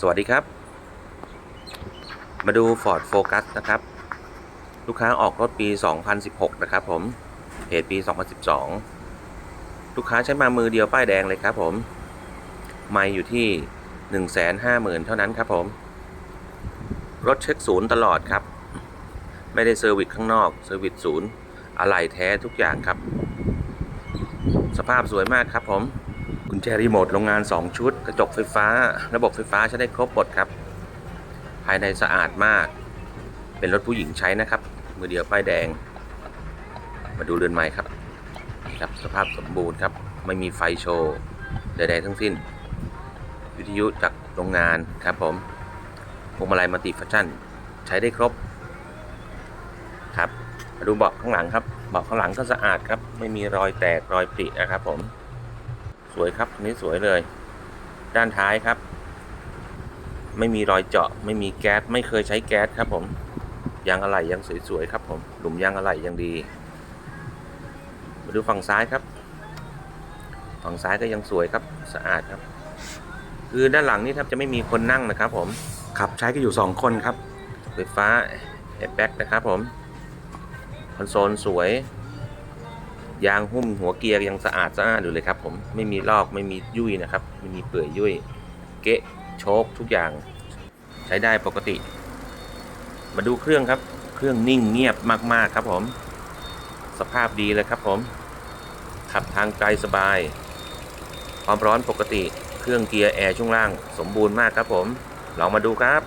สวัสดีครับ มาดู Ford Focus นะครับ ลูกค้าออกรถปี 2016 นะครับผมเหตุปี 2012 ลูกค้าใช้มามือเดียวป้ายแดงเลยครับผม ไม่อยู่ที่ 150,000 เท่านั้นครับผม รถเช็คศูนย์ตลอดครับ ไม่ได้เซอร์วิสข้างนอก เซอร์วิสศูนย์ อะไหล่แท้ทุกอย่างครับ สภาพสวยมากครับผม กุญแจรีโมทโรงงาน 2 ชุด กระจกไฟฟ้า ระบบไฟฟ้าใช้ได้ครบหมดครับ ภายในสะอาดมาก เป็นรถผู้หญิงใช้นะครับ มือเดียวป้ายแดง มาดูเรือนไม้ครับนี่ครับ สภาพสมบูรณ์ครับ ไม่มีไฟโชว์ใดๆทั้งสิ้น วิทยุจากโรงงานครับผมพวงมาลัยมัลติฟังก์ชันใช้ได้ครบครับมาดูเบาะข้างหลังครับเบาะข้างหลังก็สะอาดครับ ไม่มีรอยแตกรอยปรินะครับผม สวยครับอันนี้สวยเลย ด้านท้ายครับ ไม่มีรอยเจาะ ไม่มีแก๊ส ไม่เคยใช้แก๊สครับ ผมยางอะไหล่ยังสวยๆครับ ผมหลุมยางอะไหล่ยังดีมาดูฝั่งซ้ายครับ ฝั่งซ้ายก็ยังสวยครับสะอาดครับ คือด้านหลังนี่แทบจะไม่มีคนนั่งนะครับ ผมขับใช้ก็อยู่ 2 คนครับไฟฟ้าแอร์แบ็กนะครับ ผมคอนโซลสวย ยางหุ้มหัวเกียร์ยังสะอาดสะอาดอยู่เลยครับผมไม่มีลอกไม่มียุ่ยนะครับไม่มีเปื่อยยุ่ยเกะโชคทุกอย่าง ใช้ได้ปกติ มาดูเครื่องครับ เครื่องนิ่งเงียบมากๆครับผม สภาพดีเลยครับผม ขับทางไกลสบาย ความร้อนปกติ เครื่องเกียร์แอร์ช่วงล่าง สมบูรณ์มากครับผมลองมาดูครับ